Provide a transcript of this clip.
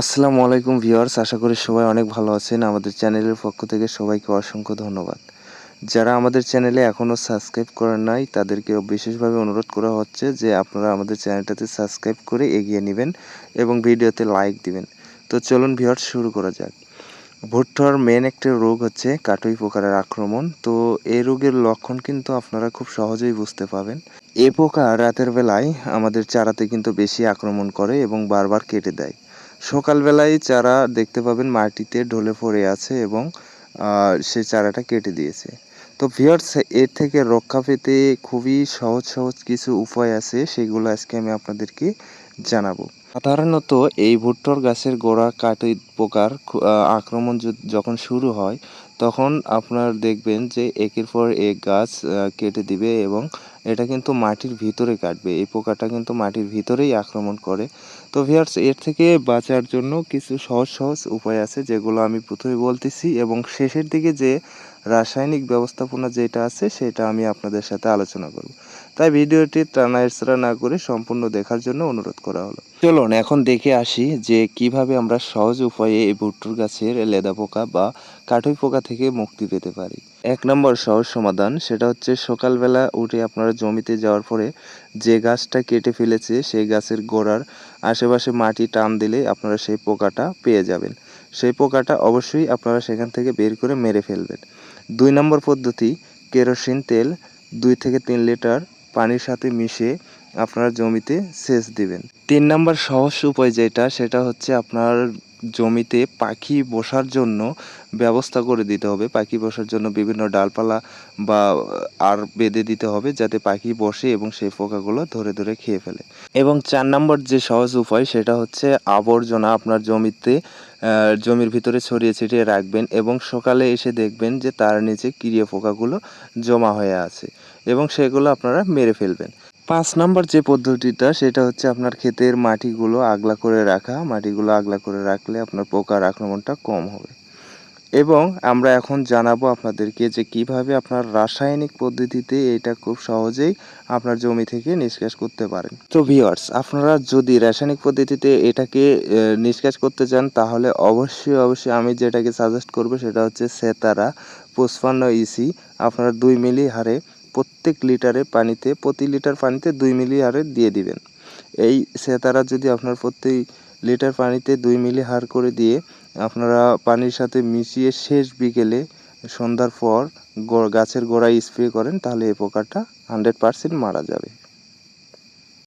আসসালামু আলাইকুম ভিউয়ার্স, আশা করি সবাই অনেক ভালো আছেন। আমাদের চ্যানেলের পক্ষ থেকে সবাইকে অসংখ্য ধন্যবাদ। যারা আমাদের চ্যানেলে এখনও সাবস্ক্রাইব করেন নাই, তাদেরকে বিশেষভাবে অনুরোধ করা হচ্ছে যে আপনারা আমাদের চ্যানেলটাতে সাবস্ক্রাইব করে এগিয়ে নেবেন এবং ভিডিওতে লাইক দিবেন। তো চলুন ভিউয়ার্স, শুরু করা যাক। ভুট্টার মেন একটা রোগ হচ্ছে কাটুই পোকারের আক্রমণ। তো এই রোগের লক্ষণ কিন্তু আপনারা খুব সহজেই বুঝতে পাবেন। এ পোকা রাতের বেলায় আমাদের চারাতে কিন্তু বেশি আক্রমণ করে এবং বারবার কেটে দেয়। সকালবেলায় চারা দেখতে পাবেন মাটিতে ঢলে পড়ে আছে এবং সে চারাটা কেটে দিয়েছে। তো ভিউয়ার্স এর থেকে রক্ষা পেতে খুবই সহজ সহজ কিছু উপায় আছে, সেগুলো আজকে আমি আপনাদেরকে জানাব। সাধারণত এই ভুট্টোর গাছের গোড়া কাটুই পোকার আক্রমণ যখন শুরু হয়, তখন আপনার দেখবেন যে একের পর এক গাছ কেটে দিবে এবং এটা কিন্তু মাটির ভিতরে কাটবে। এই পোকাটা কিন্তু মাটির ভিতরেই আক্রমণ করে। তো ভিয়ার্স এর থেকে বাঁচার জন্য কিছু সহজ সহজ উপায় আছে যেগুলো আমি প্রথমে বলতেছি এবং শেষের দিকে যে রাসায়নিক ব্যবস্থাপনা যেটা আছে সেটা আমি আপনাদের সাথে আলোচনা করব। তাই ভিডিওটি টানা না করে সম্পূর্ণ দেখার জন্য অনুরোধ করা হলো। চলুন, এখন দেখে আসি যে কীভাবে আমরা সহজ উপায়ে এই ভুট্টুর গাছের লেদা পোকা বা কাঠুই পোকা থেকে মুক্তি পেতে পারি। এক নম্বর সহজ সমাধান সেটা হচ্ছে সকালবেলা উঠে আপনারা জমিতে যাওয়ার পরে যে গাছটা কেটে ফেলেছে সেই গাছের গোড়ার আশেপাশে মাটি টান দিলে আপনারা সেই পোকাটা পেয়ে যাবেন। সেই পোকাটা অবশ্যই আপনারা সেখান থেকে বের করে মেরে ফেলবেন। দুই নম্বর পদ্ধতি, কেরোসিন তেল দুই থেকে তিন লিটার পানির সাথে মিশিয়ে আপনার জমিতে সেচ দিবেন। তিন নম্বর সহজ উপায় যেটা, সেটা হচ্ছে আপনার জমিতে পাখি বসার জন্য ব্যবস্থা করে দিতে হবে। পাখি বসার জন্য বিভিন্ন ডালপালা বা আর বেঁধে দিতে হবে যাতে পাখি বসে এবং সেই পোকাগুলো ধরে ধরে খেয়ে ফেলে। এবং চার নম্বর যে সহজ উপায় সেটা হচ্ছে আবর্জনা আপনার জমিতে জমির ভিতরে ছড়িয়ে ছিটিয়ে রাখবেন এবং সকালে এসে দেখবেন যে তার নিচে কিরিয়ে পোকাগুলো জমা হয়ে আছে এবং সেগুলো আপনারা মেরে ফেলবেন। পাঁচ নাম্বার যে পদ্ধতিটা, সেটা হচ্ছে আপনার ক্ষেতের মাটিগুলো আগলা করে রাখা। মাটিগুলো আগলা করে রাখলে আপনার পোকার আক্রমণটা কম হবে। এবং আমরা এখন জানাব আপনাদেরকে যে কীভাবে আপনার রাসায়নিক পদ্ধতিতে এটা খুব সহজেই আপনার জমি থেকে নিষ্কাশ করতে পারেন। তো ভিউয়ার্স আপনারা যদি রাসায়নিক পদ্ধতিতে এটাকে নিষ্কাশ করতে চান, তাহলে অবশ্যই অবশ্যই আমি যেটাকে সাজেস্ট করব, সেটা হচ্ছে সেতারা পঁচপান্ন ইসি আপনারা দুই মিলি হারে প্রত্যেক লিটারে পানিতে, প্রতি লিটার পানিতে দুই মিলি হারে দিয়ে দিবেন। এই সেতারা যদি আপনার প্রতি লিটার পানিতে দুই মিলি হার করে দিয়ে আপনারা পানির সাথে মিশিয়ে শেষ বিকেলে সন্ধ্যার পর গাছের গোড়ায় স্প্রে করেন, তাহলে এই পোকাটা হান্ড্রেড পারসেন্ট মারা যাবে।